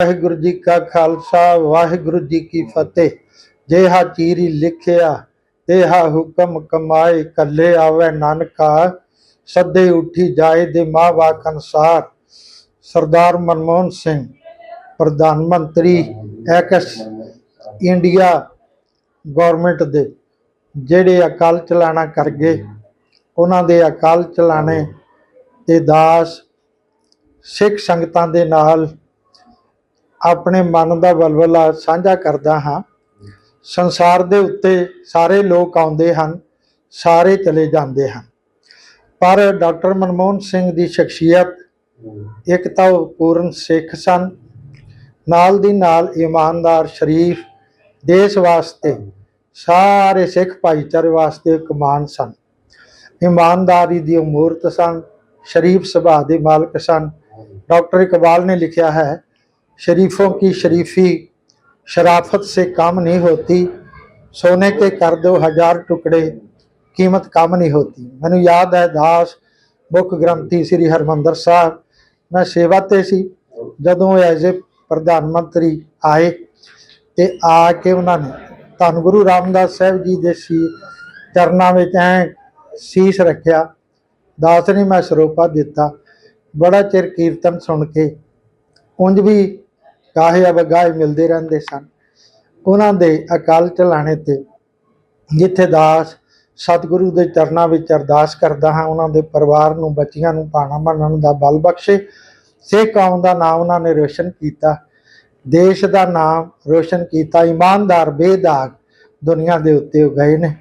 ਵਾਹਿਗੁਰੂ ਜੀ ਕਾ ਖਾਲਸਾ, ਵਾਹਿਗੁਰੂ ਜੀ ਕੀ ਫਤਿਹ। ਜਿਹਾ ਚੀਰੀ ਲਿਖਿਆ, ਤੇਹਾ ਹੁਕਮ ਕਮਾਏ, ਕੱਲੇ ਆਵੇ ਨਾਨਕਾ, ਸੱਦੇ ਉੱਠੀ ਜਾਏ ਦੇ ਮਾਂ ਵਾਕ ਅਨਸਾਰ। ਸਰਦਾਰ ਮਨਮੋਹਨ ਸਿੰਘ, ਪ੍ਰਧਾਨ ਮੰਤਰੀ ਐਕਸ ਇੰਡੀਆ ਗਵਰਨਮੈਂਟ ਦੇ, ਜਿਹੜੇ ਅਕਾਲ ਚਲਾਣਾ ਕਰ ਗਏ। ਉਹਨਾਂ ਦੇ ਅਕਾਲ ਚਲਾਣੇ ਤੇ ਦਾਸ ਸਿੱਖ ਸੰਗਤਾਂ ਦੇ ਨਾਲ ਆਪਣੇ ਮਨ ਦਾ ਬਲਬਲਾ ਸਾਂਝਾ ਕਰਦਾ ਹਾਂ। ਸੰਸਾਰ ਦੇ ਉੱਤੇ ਸਾਰੇ ਲੋਕ ਆਉਂਦੇ ਹਨ, ਸਾਰੇ ਚਲੇ ਜਾਂਦੇ ਹਨ। ਪਰ ਡਾਕਟਰ ਮਨਮੋਹਨ ਸਿੰਘ ਦੀ ਸ਼ਖਸੀਅਤ ਇੱਕ ਤਾਂ ਉਹ ਪੂਰਨ ਸਿੱਖ ਸਨ, ਨਾਲ ਦੀ ਨਾਲ ਇਮਾਨਦਾਰ ਸ਼ਰੀਫ, ਦੇਸ਼ ਵਾਸਤੇ, ਸਾਰੇ ਸਿੱਖ ਭਾਈਚਾਰੇ ਵਾਸਤੇ ਇੱਕ ਮਾਨ ਸਨ। ਇਮਾਨਦਾਰੀ ਦੀ ਮੂਰਤ ਸਨ, ਸ਼ਰੀਫ ਸੁਭਾਅ ਦੇ ਮਾਲਕ ਸਨ। ਡਾਕਟਰ ਇਕਬਾਲ ਨੇ ਲਿਖਿਆ ਹੈ शरीफों की शरीफी शराफत से काम नहीं होती सोने के कर दो हजार टुकड़े कीमत कम नहीं होती ਮੈਨੂੰ ਯਾਦ ਹੈ ਦਾਸ ਮੁੱਖ ਗ੍ਰੰਥੀ ਸ੍ਰੀ ਹਰਮੰਦਰ ਸਾਹਿਬ ਮੈਂ ਸੇਵਾ ਤੇ ਸੀ ਜਦੋਂ ਐਜ਼ ਏ ਪ੍ਰਧਾਨ ਮੰਤਰੀ ਆਏ ਤੇ ਆ ਕੇ ਉਹਨਾਂ ਨੇ ਧੰਨ ਗੁਰੂ ਰਾਮਦਾਸ ਸਾਹਿਬ ਜੀ ਦੇ ਸੀ ਚਰਨਾਂ ਵਿੱਚ ਐ ਸੀਸ ਰੱਖਿਆ ਦਾਸ ਨੇ ਮੈਂ ਸਰੋਪਾ ਦਿੱਤਾ ਬੜਾ ਚਿਰ ਕੀਰਤਨ ਸੁਣ ਕੇ ਉਂਝ ਵੀ ਕਾਹੇ ਅਬਗਾਏ ਮਿਲਦੇ ਰਹਿੰਦੇ ਸਨ। ਉਹਨਾਂ ਦੇ ਅਕਾਲ ਚਲਾਣੇ ਤੇ ਜਿੱਥੇ ਦਾਸ ਸਤਿਗੁਰੂ ਦੇ ਚਰਨਾਂ ਵਿੱਚ ਅਰਦਾਸ ਕਰਦਾ ਹਾਂ, ਉਹਨਾਂ ਦੇ ਪਰਿਵਾਰ ਨੂੰ, ਬੱਚੀਆਂ ਨੂੰ ਪਾਣਾ ਮੰਨਣ ਦਾ ਬਲ ਬਖਸ਼ੇ। ਸਿੱਖ ਕੌਮ ਦਾ ਨਾਮ ਉਹਨਾਂ ਨੇ ਰੋਸ਼ਨ ਕੀਤਾ। ਦੇਸ਼ ਦਾ ਨਾਮ ਰੋਸ਼ਨ ਕੀਤਾ। ਇਮਾਨਦਾਰ, ਬੇਦਾਗ ਦੁਨੀਆ ਦੇ ਉੱਤੇ ਉਹ ਗਏ ਨੇ।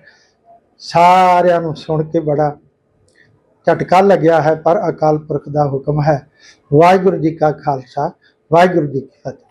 ਸਾਰਿਆਂ ਨੂੰ ਸੁਣ ਕੇ ਬੜਾ ਝਟਕਾ ਲੱਗਿਆ ਹੈ, ਪਰ ਅਕਾਲ ਪੁਰਖ ਦਾ ਹੁਕਮ ਹੈ। ਵਾਹਿਗੁਰੂ ਜੀ ਕਾ ਖਾਲਸਾ। ਵਾਹਿਗੁਰੂ ਜੀ ਕੀ ਫਤਿਹ।